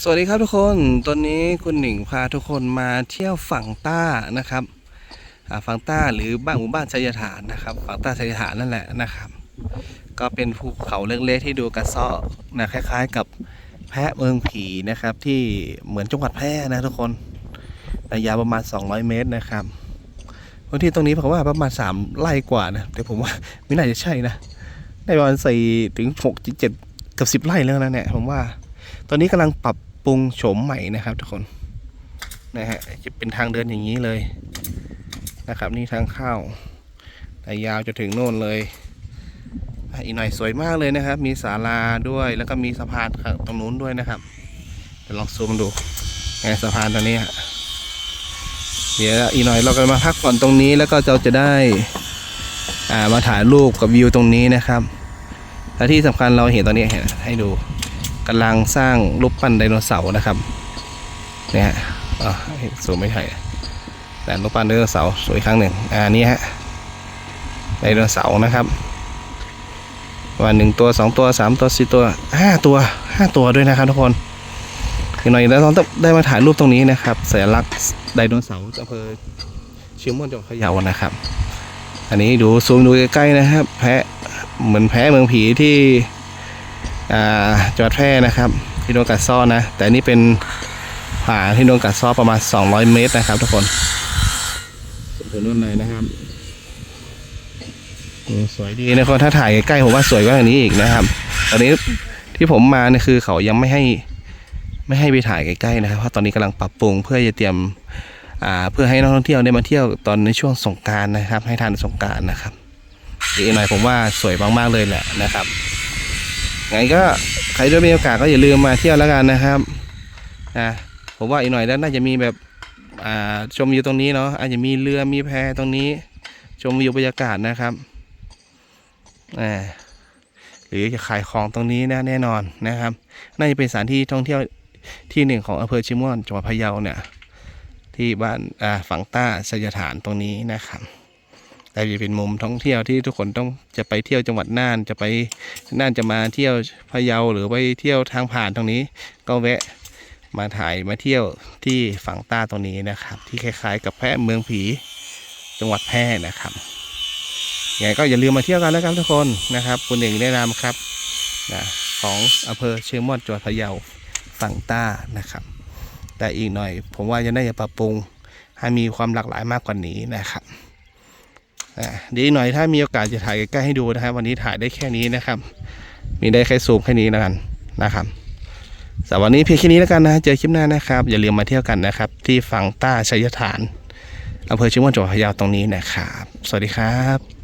สวัสดีครับทุกคน ตอนนี้คุณหนิงพาทุกคนมาเที่ยวฝั่งใต้นะครับอ่าฝั่งใต้หรือบ้านหมู่บ้านชัยฐานนะครับ ฝั่งใต้ชัยฐานนั่นแหละนะครับ ก็เป็นภูเขาเล็กๆที่ดูกระเซาะนะคล้าย ๆ กับแพะเมืองผีนะครับ ที่เหมือนจังหวัดแพร่นะทุกคนระยะประมาณ 200 เมตรนะครับพื้นที่ตรงนี้ผมว่าประมาณ 3 ไร่กว่านะแต่ผมว่าไม่น่าจะใช่นะได้ประมาณสี่ถึงหกเจ็ดกับสิบไร่แล้วนะเนี่ยผมว่า ตอนนี้กำลังปรับ ปรุงโฉมใหม่นะครับทุกคนนะฮะจะเป็นทางเดินอย่างนี้เลยนะครับ นี่ทางเข้าแต่ยาวจะถึงโน่นเลยอีกหน่อยสวยมากเลยนะครับ มีศาลาด้วยแล้วก็มีสะพานตรงนู้นด้วยนะครับเดี๋ยวลองซูมดูไงสะพานตรงนี้ฮะเดี๋ยวอีกหน่อยเราก็มาพักผ่อนตรงนี้แล้วก็เราจะได้อ่ามาถ่ายรูปกับวิวตรงนี้นะครับและที่สำคัญเราเห็นตอนนี้เห็นให้ดู กำลังสร้างรูปปั้นไดโนเสาร์นะครับเนี่ยฮะอ่าสูงไม่ใช่แต่รูปปั้นไดโนเสาร์สวยครั้งหนึ่งอ่านี่ฮะไดโนเสาร์นะครับวันหนึ่งตัวสองตัวสามตัวสี่ตัวห้าตัวห้าตัวด้วยนะครับทุกคนอีกหน่อยแล้วเราต้องได้มาถ่ายรูปตรงนี้นะครับสัญลักษณ์ไดโนเสาร์อำเภอเชียงม่วนจังหวัดพะเยานะครับ อันนี้ดูซูมดูใกล้ๆนะครับ แพะเหมือนแพะเมืองผีที่ จังหวัดแพร่นะครับ ที่โดนกัดซ้อนะ แต่นี่เป็นผาที่โดนกัดซ้อประมาณ 200 เมตรนะครับทุกคนสุดนู่นเลยนะครับสวยดีนะครับถ้าถ่ายใกล้ๆผมว่าสวยกว่าอย่างนี้อีกนะครับ ตอนนี้ที่ผมมาเนี่ยคือเขายังไม่ให้ไม่ให้ไปถ่ายใกล้ๆนะครับเพราะตอนนี้กำลังปรับปรุงเพื่อจะเตรียมอ่าเพื่อให้นักท่องเที่ยวได้มาเที่ยวตอนในช่วงสงการนะครับ ให้ทันสงการนะครับอีกหน่อยผมว่าสวยมากๆเลยแหละนะครับ ไงก็ใครด้วยมีโอกาสก็อย่าลืมมาเที่ยวแล้วกันนะครับนะผมว่าอีกหน่อยแล้วน่าจะมีแบบอ่าชมวิวตรงนี้เนาะอาจจะมีเรือมีแพตรงนี้ ชมวิวบรรยากาศนะครับอ่าหรือจะขายของตรงนี้นะแน่นอนนะครับ น่าจะเป็นสถานที่ท่องเที่ยวที่หนึ่งของอำเภอชิม่วนจังหวัดพะเยาเนี่ยที่บ้านอ่าฝั่งใต้สยฐานตรงนี้นะครับ แต่จะเป็นมุมท่องเที่ยวที่ทุกคนต้องจะไปเที่ยวจังหวัดน่านจะไปน่านจะมาเที่ยวพะเยาหรือไปเที่ยวทางผ่านตรงนี้ ก็แวะมาถ่ายมาเที่ยวที่ฝั่งใต้ตรงนี้นะครับ ที่คล้ายๆ กับแพร่เมืองผีจังหวัดแพร่นะครับยังไงก็อย่าลืมมาเที่ยวกันนะครับทุกคนนะครับคุณเองแนะนำครับนะของอำเภอเชียงม่อนจังหวัดพะเยาฝั่งใต้นะครับ แต่อีกหน่อย ผมว่าจะได้ปรับปรุงให้มีความหลากหลายมากกว่านี้นะครับ ดีหน่อยถ้ามีโอกาสจะถ่ายใกล้ๆให้ดูนะครับ วันนี้ถ่ายได้แค่นี้นะครับ มีได้แค่ซูมแค่นี้แล้วกันนะครับสำหรับวันนี้เพียงแค่นี้แล้วกันนะ เจอคลิปหน้านะครับ อย่าลืมมาเที่ยวกันนะครับ ที่ฝั่งต้าชัยฐานอำเภอชิมวนจังหวัดพะเยาตรงนี้นะครับ สวัสดีครับ